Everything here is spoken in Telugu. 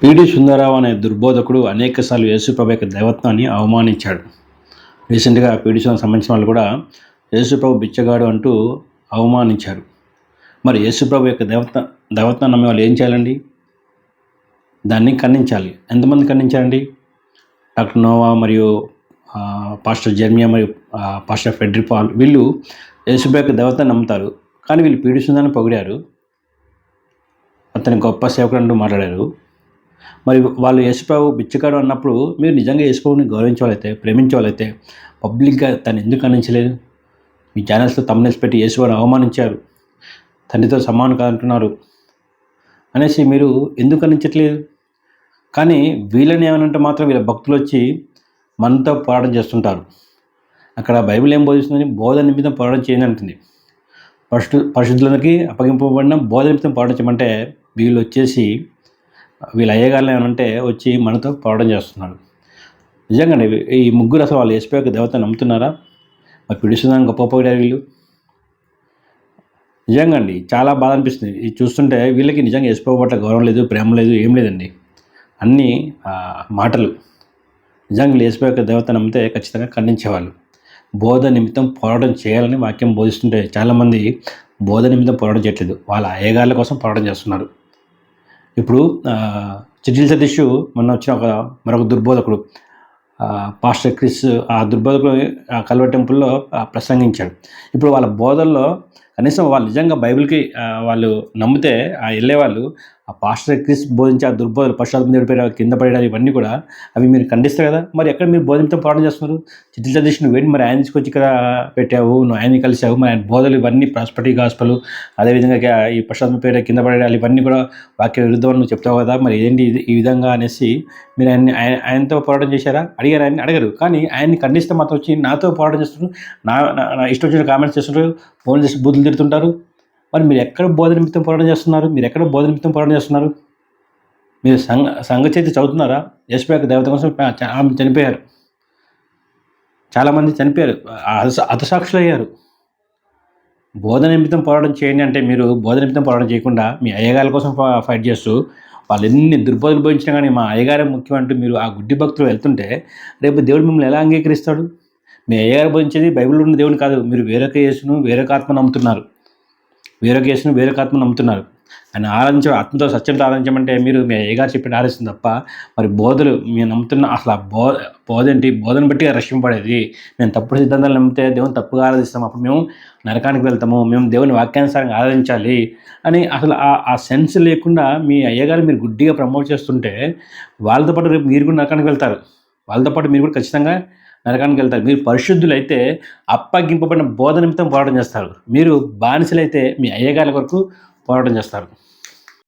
పీడి సుందరరావు అనే దుర్బోధకుడు అనేకసార్లు యేసుప్రభు యొక్క దైవత్వాన్ని అవమానించాడు. రీసెంట్గా పీడి సుందరం సంబంధించిన వాళ్ళు కూడా యేసుప్రభు బిచ్చగాడు అంటూ అవమానించారు. మరి యేసుప్రభు యొక్క దైవత్వ దైవత్వం నమ్మే వాళ్ళు ఏం చేయాలండి? దాన్ని ఖండించాలి. ఎంతమంది ఖండించారండి? డాక్టర్ నోవా మరియు పాస్టర్ జెర్మియా మరియు పాస్టర్ ఫెడ్రిపాల్ వీళ్ళు యేసుప్రభు యొక్క దైవత్వాన్ని నమ్ముతారు. కానీ వీళ్ళు పీడి సుందరాన్ని పొగిడారు. అతని గొప్ప సేవకుడు అంటూ మాట్లాడారు. మరి వాళ్ళు యేసుప్రభు బిచ్చకాడు అన్నప్పుడు మీరు నిజంగా యేసుప్రభుని గౌరవించవాలైతే ప్రేమించవాలైతే పబ్లిక్గా తను ఎందుకు అందించలేదు మీ ఛానల్స్లో తమ్నెల్స్ పెట్టి యేసువారిని అవమానించారు. తండ్రితో సమానం కాదంటున్నారు. అనేసి మీరు ఎందుకు అందించట్లేదు కానీ వీళ్ళని ఏమనంటే మాత్రం వీళ్ళ భక్తులు వచ్చి మనతో పోరాటం చేస్తుంటారు. అక్కడ బైబిల్ ఏం బోధిస్తుందని బోధ నిమిత్తం పోరాటం చేయండి అంటుంది. పరిశుద్ధ పరిశుద్ధులకి అప్పగింపబడిన బోధ నిమిత్తం పోరాటం చేయమంటే వీళ్ళు వచ్చేసి వీళ్ళు అయ్యగారులు ఏమనంటే వచ్చి మనతో పోరాటం చేస్తున్నారు నిజంగా ఈ ముగ్గురు అసలు వాళ్ళు ఎస్పీ యొక్క దేవత నమ్ముతున్నారా? మరి పిడుస్తుందని గొప్ప పోయారు వీళ్ళు. నిజంగా అండి చాలా బాధ అనిపిస్తుంది. ఇది చూస్తుంటే వీళ్ళకి నిజంగా ఎస్పీ పట్ల గౌరవం లేదు ప్రేమ లేదు ఏం లేదండి. అన్నీ మాటలు. నిజంగా ఎస్పీ యొక్క దేవత నమ్మితే ఖచ్చితంగా ఖండించేవాళ్ళు. బోధ నిమిత్తం పోరాటం చేయాలని వాక్యం బోధిస్తుంటే చాలామంది బోధ నిమిత్తం పోరాటం చేయట్లేదు. వాళ్ళ అయ్యగాళ్ళ కోసం పోరాటం చేస్తున్నారు. ఇప్పుడు చిటిల్ సతీష్ మొన్న వచ్చిన ఒక మరొక దుర్బోధకుడు. పాస్టర్ క్రిస్ ఆ దుర్బోధకుడు ఆ కల్వ టెంపుల్లో ప్రసంగించాడు. ఇప్పుడు వాళ్ళ బోధల్లో కనీసం వాళ్ళు నిజంగా బైబిల్కి వాళ్ళు నమ్మితే ఆ వెళ్ళేవాళ్ళు ఆ పాస్టర్ క్రిస్ బోధించే ఆ దుర్బోధలు పశ్చాత్తం పడిపోయారు కింద పడేయడం ఇవన్నీ కూడా అవి మీరు ఖండిస్తారు కదా? మరి ఎక్కడ మీరు బోధించడం పోరాటం చేస్తున్నారు? చిత్ర సతీష్ వేడి మరి ఆయన తీసుకొచ్చి ఇక్కడ పెట్టావు నువ్వు ఆయన్ని కలిసావు మరి ఆయన బోధలు ఇవన్నీ ప్రాస్పర్టీ గాస్పలు అదేవిధంగా ఈ పశ్చాత్తం పేరు కింద పడేయాలి ఇవన్నీ కూడా వాక్య విరుద్ధం నువ్వు చెప్తావు కదా? మరి ఏంటి ఇది- ఈ విధంగా అనేసి మీరు ఆయన్ని ఆయన ఆయనతో పోరాటం చేశారా? అడిగారు ఆయన అడగరు. కానీ ఆయన్ని ఖండిస్తే మాత్రం వచ్చి నాతో పోరాటం చేస్తున్నారు. నా నా- ఇష్టం వచ్చిన కామెంట్స్ చేస్తున్నారు. ఫోన్ చేసి బూతులు తిడుతుంటారు. మరి మీరు ఎక్కడ బోధ నిమిత్తం పోరాటం చేస్తున్నారు? మీరు ఎక్కడ బోధ నిమిత్తం పోరాటం చేస్తున్నారు? మీరు సంఘ సంఘ చేతి చదువుతున్నారా? యశ్పాక దేవత కోసం ఆమె చనిపోయారు. చాలామంది చనిపోయారు. హత- హతసాక్షులు అయ్యారు బోధ నిమిత్తం పోరాటం చేయండి అంటే మీరు బోధ నిమిత్తం పోరాటం చేయకుండా మీ అయ్యగారి కోసం ఫ- ఫైట్ చేస్తూ వాళ్ళు ఎన్ని దుర్బోధలు భవించినా కానీ మా అయ్యగారే ముఖ్యం అంటూ మీరు ఆ గుడ్డి భక్తులు వెళ్తుంటే రేపు దేవుడు మిమ్మల్ని ఎలా అంగీకరిస్తాడు? మీ అయ్యగారు బోధించేది బైబిల్ ఉన్న దేవుని కాదు. మీరు వేరొక యేసును వేరొక ఆత్మ నమ్ముతున్నారు. వేరొక యేసును వేరొక ఆత్మ నమ్ముతున్నారు. ఆయన ఆరాధించడం ఆత్మతో సత్యంతో ఆరాధించమంటే మీరు మీ అయ్యగారు చెప్పిన ఆరాధిస్తుంది తప్ప మరి బోధలు మేము నమ్ముతున్న అసలు ఆ బో బోధ ఏంటి? బోధన బట్టి రక్షింపడేది మేము తప్పుడు సిద్ధాంతాలు నమ్మితే దేవుని తప్పుగా ఆరాధిస్తాం. అప్పుడు మేము నరకానికి వెళ్తాము. మేము దేవుని వాక్యానుసారంగా ఆరాధించాలి అని అసలు ఆ ఆ సెన్స్ లేకుండా మీ అయ్యగారు మీరు గుడ్డిగా ప్రమోట్ చేస్తుంటే వాళ్ళతో పాటు రేపు మీరు కూడా నరకానికి వెళ్తారు. వాళ్ళతో పాటు మీరు కూడా ఖచ్చితంగా నరకానికి వెళ్తారు. మీరు పరిశుద్ధులైతే అప్పగింపబడిన బోధ నిమిత్తం పోరాటం చేస్తారు. మీరు బానిసలైతే మీ అయ్యగారి కొరకు పోరాటం చేస్తారు.